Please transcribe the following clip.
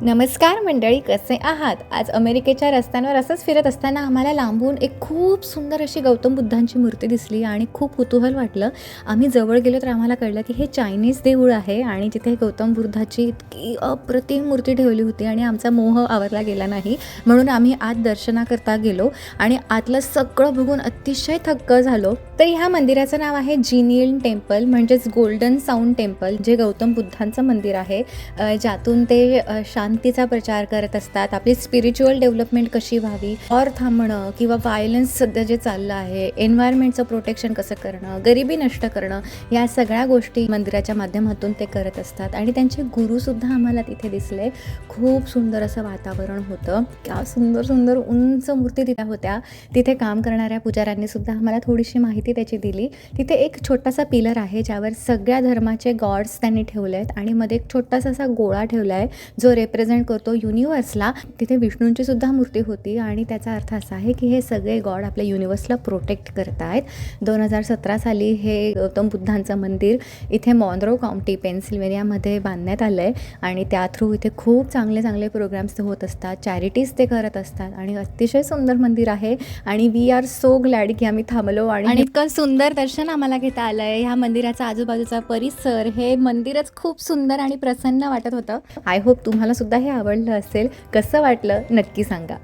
नमस्कार मंडळी कसे आहात? आज अमेरिकेच्या रस्त्यांवर असंच फिरत असताना आम्हाला लांबून एक खूप सुंदर अशी गौतम बुद्धांची मूर्ती दिसली आणि खूप कुतूहल वाटलं. आम्ही जवळ गेलो तर आम्हाला कळलं की हे चायनीज देऊळ आहे आणि तिथे गौतम बुद्धाची इतकी अप्रतिम मूर्ती ठेवली होती आणि आमचा मोह आवरला गेला नाही. म्हणून आम्ही आत दर्शनाकरता गेलो आणि आतलं सगळं बघून अतिशय थक्क झालो. तर ह्या मंदिराचं नाव आहे जिनियन टेम्पल म्हणजेच गोल्डन साऊंड टेम्पल जे गौतम बुद्धांचं मंदिर आहे. ज्यातून ते शांत शांतीचा प्रचार करत असतात. आपली स्पिरिच्युअल डेव्हलपमेंट कशी व्हावी? और थांबणं किंवा व्हायलन्स सध्या जे चाललं आहे एन्व्हायरमेंटचं प्रोटेक्शन कसं करणं गरिबी नष्ट करणं या सगळ्या गोष्टी मंदिराच्या माध्यमातून ते करत असतात. आणि त्यांचे गुरुसुद्धा आम्हाला तिथे दिसले. खूप सुंदर असं वातावरण होतं. क्या सुंदर सुंदर उंच मूर्ती तिथे होत्या. तिथे काम करणाऱ्या पुजाऱ्यांनी सुद्धा आम्हाला थोडीशी माहिती त्याची दिली. तिथे एक छोटासा पिलर आहे ज्यावर सगळ्या धर्माचे गॉड्स त्यांनी ठेवले आहेत आणि मध्ये एक छोटासा असा गोळा ठेवला आहे जो रिप्रेझेंट करतो युनिवर्सला तिथे विष्णूंची सुद्धा मूर्ती होती. आणि त्याचा अर्थ असा आहे की हे सगळे गॉड आपल्या युनिवर्सला प्रोटेक्ट करत आहेत दोन हजार सतरा साली हे गौतम बुद्धांचं मंदिर इथे मॉन्ड्रो काउंटी पेन्सिल्वेनियामध्ये बांधण्यात आलं आहे आणि त्या थ्रू इथे खूप चांगले चांगले प्रोग्राम्स होत असतात. चॅरिटीज ते करत असतात. आणि अतिशय सुंदर मंदिर आहे. आणि वी आर सो ग्लॅड की आम्ही थांबलो आणि इतकं सुंदर दर्शन आम्हाला घेता आलं आहे ह्या मंदिराचा आजूबाजूचा परिसर हे मंदिरच खूप सुंदर आणि प्रसन्न वाटत होतं. आय होप तुम्हाला सुद्धा हे आवडलं असेल कसं वाटलं नक्की सांगा.